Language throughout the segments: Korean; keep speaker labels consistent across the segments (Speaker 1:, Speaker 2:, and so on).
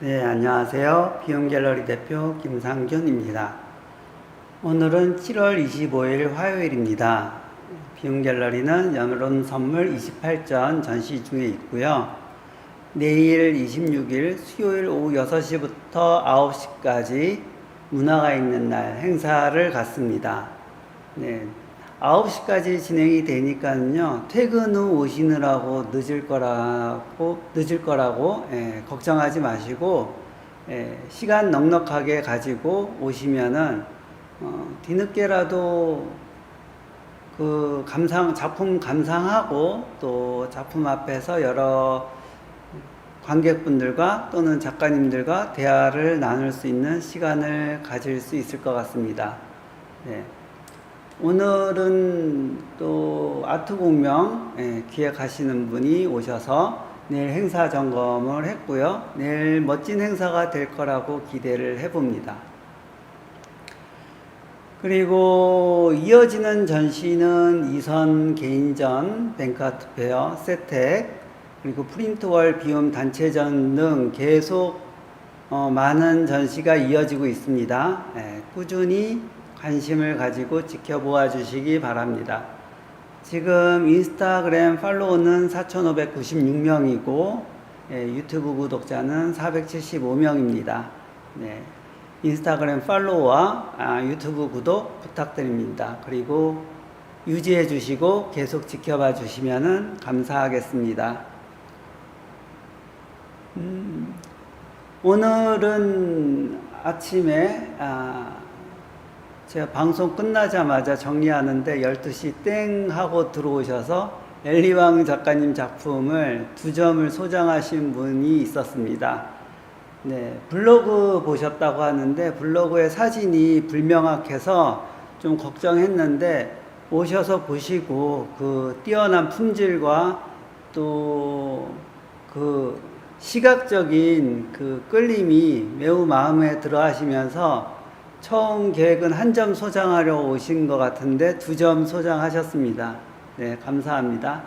Speaker 1: 네, 안녕하세요. 비용갤러리 대표 김상균입니다. 오늘은 7월 25일 화요일입니다. 비용갤러리는 여름 선물 28전 전시 중에 있고요. 내일 26일 수요일 오후 6시부터 9시까지 문화가 있는 날 행사를 갖습니다. 네. 9시까지 진행이 되니까요. 퇴근 후 오시느라고 늦을 거라고, 늦을 거라고, 예, 걱정하지 마시고, 예, 시간 넉넉하게 가지고 오시면은, 어, 뒤늦게라도 그 감상, 작품 감상하고 또 작품 앞에서 여러 관객분들과 또는 작가님들과 대화를 나눌 수 있는 시간을 가질 수 있을 것 같습니다. 네. 오늘은 또 아트 공명 예, 기획하시는 분이 오셔서 내일 행사 점검을 했고요. 내일 멋진 행사가 될 거라고 기대를 해봅니다. 그리고 이어지는 전시는 이선 개인전, 뱅카트 페어, 세텍, 그리고 프린트월 비움 단체전 등 계속 어, 많은 전시가 이어지고 있습니다. 예, 꾸준히 관심을 가지고 지켜보아 주시기 바랍니다. 지금 인스타그램 팔로우는 4,596명이고 예, 유튜브 구독자는 475명입니다. 네, 인스타그램 팔로우와 아, 유튜브 구독 부탁드립니다. 그리고 유지해 주시고 계속 지켜봐 주시면 감사하겠습니다. 음, 오늘은 아침에 아, 제가 방송 끝나자마자 정리하는데 12시 땡 하고 들어오셔서 엘리왕 작가님 작품을 두 점을 소장하신 분이 있었습니다. 네, 블로그 보셨다고 하는데 블로그에 사진이 불명확해서 좀 걱정했는데 오셔서 보시고 그 뛰어난 품질과 또 그 시각적인 그 끌림이 매우 마음에 들어 하시면서 처음 계획은 한 점 소장하려 오신 것 같은데 두 점 소장하셨습니다. 네, 감사합니다.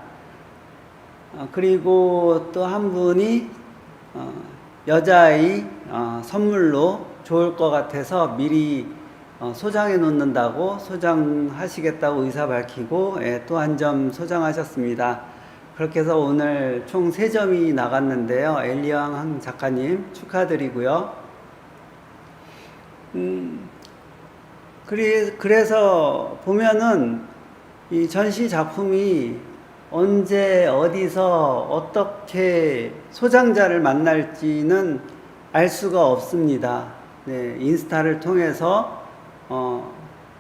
Speaker 1: 어, 그리고 또 한 분이 어, 여자아이 어, 선물로 좋을 것 같아서 미리 어, 소장해 놓는다고 소장하시겠다고 의사 밝히고 예, 또한 점 소장하셨습니다. 그렇게 해서 오늘 총세 점이 나갔는데요. 엘리왕 작가님 축하드리고요. 음, 그래, 그래서 보면은 이 전시 작품이 언제 어디서 어떻게 소장자를 만날지는 알 수가 없습니다. 네, 인스타를 통해서 어,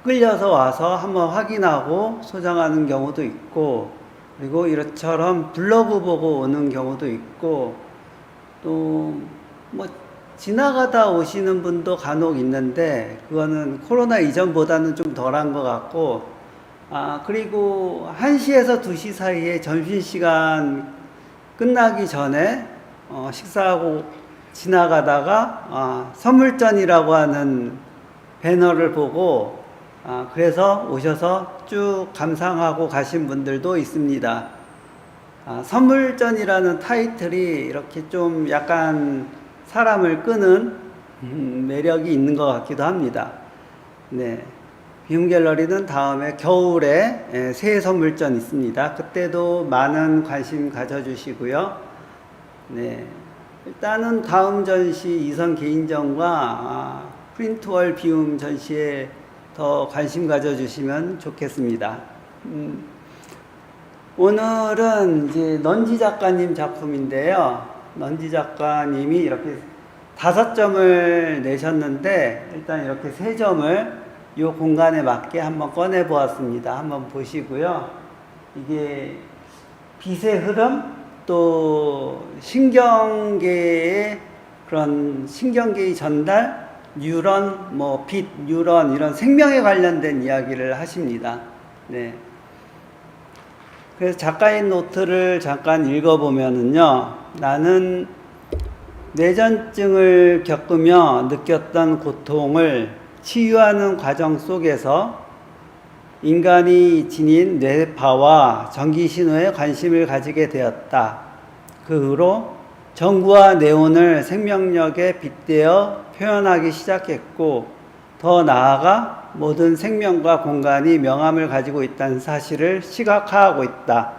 Speaker 1: 끌려서 와서 한번 확인하고 소장하는 경우도 있고 그리고 이처럼 블로그 보고 오는 경우도 있고 또뭐 지나가다 오시는 분도 간혹 있는데 그거는 코로나 이전보다는 좀 덜한 것 같고 아 그리고 1시에서 2시 사이에 점심시간 끝나기 전에 어, 식사하고 지나가다가 아, 선물전이라고 하는 배너를 보고 아, 그래서 오셔서 쭉 감상하고 가신 분들도 있습니다. 아, 선물전이라는 타이틀이 이렇게 좀 약간 사람을 끄는 음, 매력이 있는 것 같기도 합니다. 네. 비움 갤러리는 다음에 겨울에 예, 새해 선물전 있습니다. 그때도 많은 관심 가져주시고요. 네. 일단은 다음 전시 이선 개인전과 아, 프린트월 비움 전시에 더 관심 가져주시면 좋겠습니다. 음, 오늘은 이제 넌지 작가님 작품인데요. 넌지 작가님이 이렇게 다섯 점을 내셨는데 일단 이렇게 세 점을 이 공간에 맞게 한번 꺼내 보았습니다. 한번 보시고요. 이게 빛의 흐름 또 신경계의 그런 신경계의 전달 뉴런 뭐 빛, 뉴런 이런 생명에 관련된 이야기를 하십니다. 네. 그래서 작가의 노트를 잠깐 읽어보면은요, 나는 뇌전증을 겪으며 느꼈던 고통을 치유하는 과정 속에서 인간이 지닌 뇌파와 전기신호에 관심을 가지게 되었다. 그 후로 정구와 네온을 생명력에 빗대어 표현하기 시작했고 더 나아가 모든 생명과 공간이 명암을 가지고 있다는 사실을 시각화하고 있다.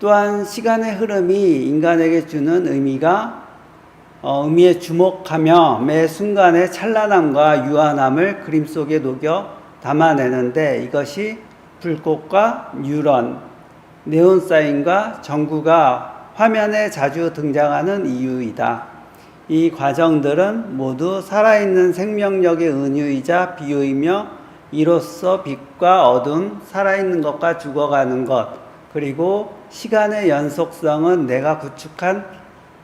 Speaker 1: 또한 시간의 흐름이 인간에게 주는 의미가 어, 의미에 주목하며 매 순간의 찬란함과 유한함을 그림 속에 녹여 담아내는데 이것이 불꽃과 뉴런, 네온사인과 전구가 화면에 자주 등장하는 이유이다. 이 과정들은 모두 살아있는 생명력의 은유이자 비유이며 이로써 빛과 어둠, 살아있는 것과 죽어가는 것, 그리고 시간의 연속성은 내가 구축한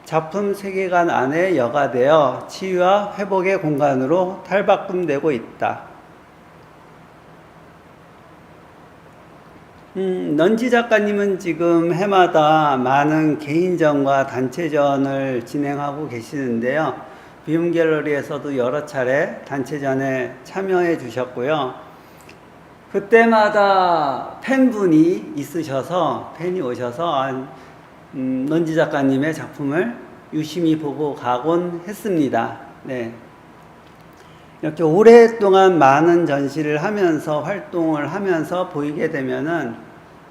Speaker 1: 작품 세계관 안에 여가되어 치유와 회복의 공간으로 탈바꿈되고 있다. 음, 넌지 작가님은 지금 해마다 많은 개인전과 단체전을 진행하고 계시는데요. 비움 갤러리에서도 여러 차례 단체전에 참여해 주셨고요. 그때마다 팬분이 있으셔서 팬이 오셔서 한, 음, 넌지 작가님의 작품을 유심히 보고 가곤 했습니다. 네. 이렇게 오랫동안 많은 전시를 하면서 활동을 하면서 보이게 되면은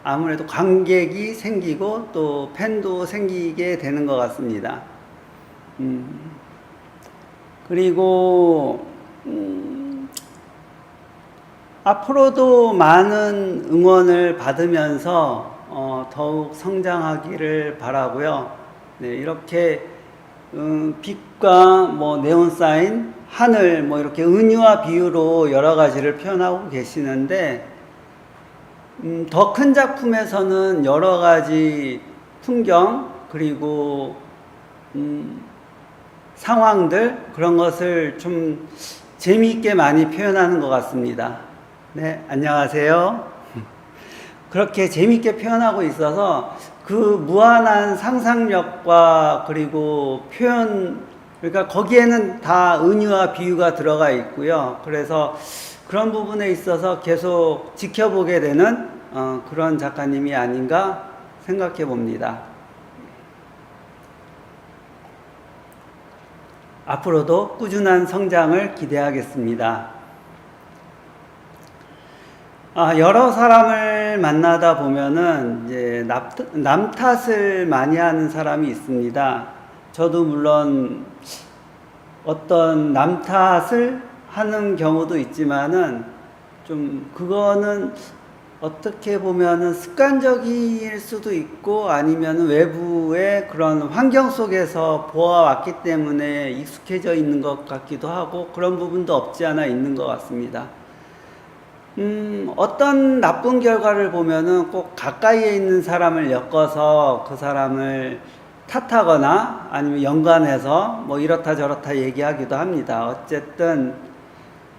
Speaker 1: 아무래도 관객이 생기고 또 팬도 생기게 되는 것 같습니다. 음, 그리고 음, 앞으로도 많은 응원을 받으면서 어, 더욱 성장하기를 바라고요. 네, 이렇게 음, 빛과 뭐 네온 사인, 하늘 뭐 이렇게 은유와 비유로 여러 가지를 표현하고 계시는데 음, 더 큰 작품에서는 여러 가지 풍경 그리고 음, 상황들 그런 것을 좀 재미있게 많이 표현하는 것 같습니다. 네, 안녕하세요. 그렇게 재미있게 표현하고 있어서 그 무한한 상상력과 그리고 표현 그러니까 거기에는 다 은유와 비유가 들어가 있고요. 그래서 그런 부분에 있어서 계속 지켜보게 되는 어, 그런 작가님이 아닌가 생각해 봅니다. 앞으로도 꾸준한 성장을 기대하겠습니다. 아, 여러 사람을 만나다 보면은 이제 남, 남 탓을 많이 하는 사람이 있습니다. 저도 물론 어떤 남 탓을 하는 경우도 있지만은 좀 그거는 어떻게 보면은 습관적일 수도 있고 아니면 외부의 그런 환경 속에서 보아왔기 때문에 익숙해져 있는 것 같기도 하고 그런 부분도 없지 않아 있는 것 같습니다. 음, 어떤 나쁜 결과를 보면은 꼭 가까이에 있는 사람을 엮어서 그 사람을 탓하거나 아니면 연관해서 뭐 이렇다 저렇다 얘기하기도 합니다. 어쨌든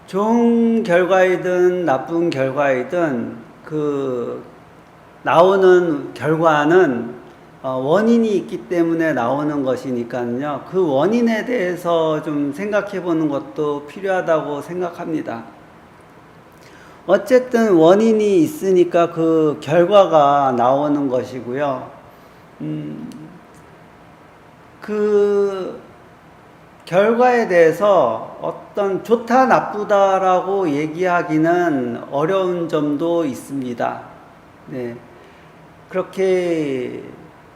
Speaker 1: 좋은 결과이든 나쁜 결과이든 그 나오는 결과는 어, 원인이 있기 때문에 나오는 것이니까요. 그 원인에 대해서 좀 생각해 보는 것도 필요하다고 생각합니다. 어쨌든 원인이 있으니까 그 결과가 나오는 것이고요. 음, 그 결과에 대해서 어떤 좋다 나쁘다라고 얘기하기는 어려운 점도 있습니다. 네. 그렇게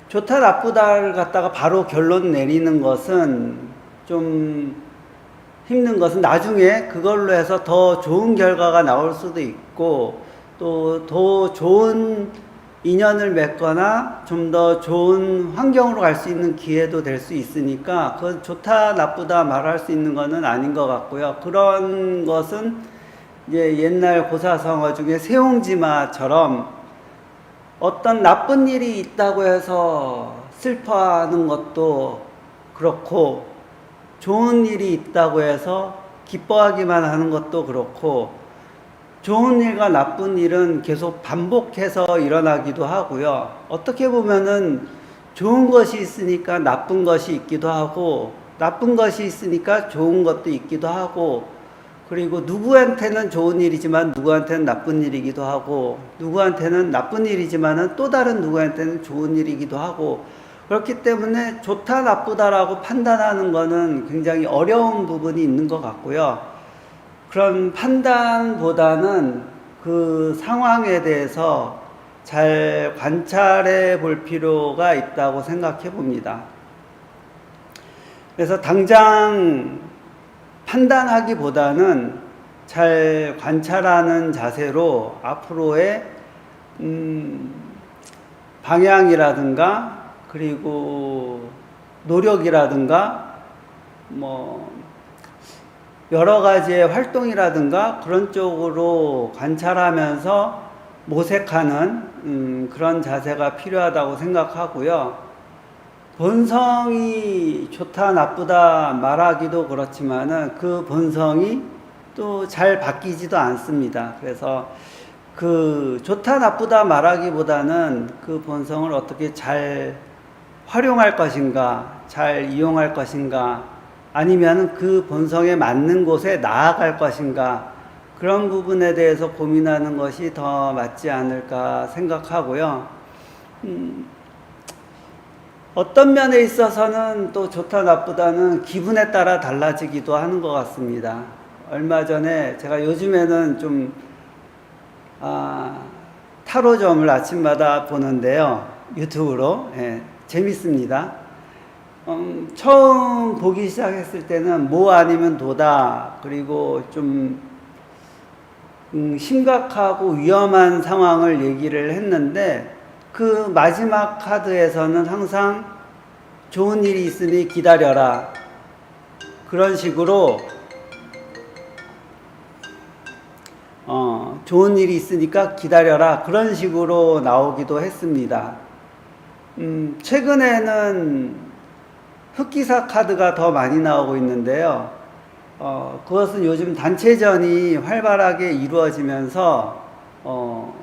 Speaker 1: 좋다 나쁘다를 갖다가 바로 결론 내리는 것은 좀 힘든 것은 나중에 그걸로 해서 더 좋은 결과가 나올 수도 있고 또 더 좋은 인연을 맺거나 좀 더 좋은 환경으로 갈 수 있는 기회도 될 수 있으니까 그건 좋다 나쁘다 말할 수 있는 것은 아닌 것 같고요. 그런 것은 이제 옛날 고사성어 중에 세옹지마처럼 어떤 나쁜 일이 있다고 해서 슬퍼하는 것도 그렇고 좋은 일이 있다고 해서 기뻐하기만 하는 것도 그렇고 좋은 일과 나쁜 일은 계속 반복해서 일어나기도 하고요. 어떻게 보면은 좋은 것이 있으니까 나쁜 것이 있기도 하고, 나쁜 것이 있으니까 좋은 것도 있기도 하고, 그리고 누구한테는 좋은 일이지만 누구한테는 나쁜 일이기도 하고, 누구한테는 나쁜 일이지만은 또 다른 누구한테는 좋은 일이기도 하고, 그렇기 때문에 좋다 나쁘다라고 판단하는 거는 굉장히 어려운 부분이 있는 것 같고요. 그런 판단보다는 그 상황에 대해서 잘 관찰해 볼 필요가 있다고 생각해 봅니다. 그래서 당장 판단하기보다는 잘 관찰하는 자세로 앞으로의 음, 방향이라든가 그리고 노력이라든가 뭐 여러 가지의 활동이라든가 그런 쪽으로 관찰하면서 모색하는 음, 그런 자세가 필요하다고 생각하고요. 본성이 좋다 나쁘다 말하기도 그렇지만은 그 본성이 또 잘 바뀌지도 않습니다. 그래서 그 좋다 나쁘다 말하기보다는 그 본성을 어떻게 잘 활용할 것인가, 잘 이용할 것인가, 아니면 그 본성에 맞는 곳에 나아갈 것인가, 그런 부분에 대해서 고민하는 것이 더 맞지 않을까 생각하고요. 음, 어떤 면에 있어서는 또 좋다 나쁘다는 기분에 따라 달라지기도 하는 것 같습니다. 얼마 전에 제가 요즘에는 좀 아, 타로점을 아침마다 보는데요. 유튜브로. 예, 재밌습니다. 음, 처음 보기 시작했을 때는 뭐 아니면 도다. 그리고 좀 음, 심각하고 위험한 상황을 얘기를 했는데 그 마지막 카드에서는 항상 좋은 일이 있으니 기다려라. 그런 식으로 어, 좋은 일이 있으니까 기다려라. 그런 식으로 나오기도 했습니다. 음, 최근에는 흑기사 카드가 더 많이 나오고 있는데요. 어, 그것은 요즘 단체전이 활발하게 이루어지면서, 어,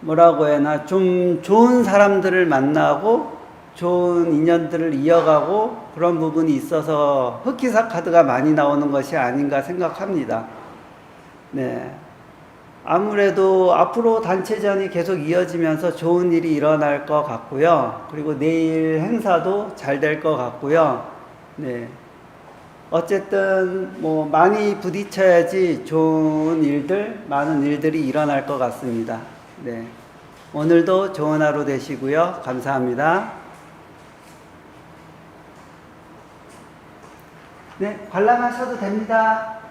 Speaker 1: 뭐라고 해나, 좀 좋은 사람들을 만나고, 좋은 인연들을 이어가고, 그런 부분이 있어서 흑기사 카드가 많이 나오는 것이 아닌가 생각합니다. 네. 아무래도 앞으로 단체전이 계속 이어지면서 좋은 일이 일어날 것 같고요. 그리고 내일 행사도 잘 될 것 같고요. 네. 어쨌든 뭐 많이 부딪혀야지 좋은 일들, 많은 일들이 일어날 것 같습니다. 네. 오늘도 좋은 하루 되시고요. 감사합니다. 네, 관람하셔도 됩니다.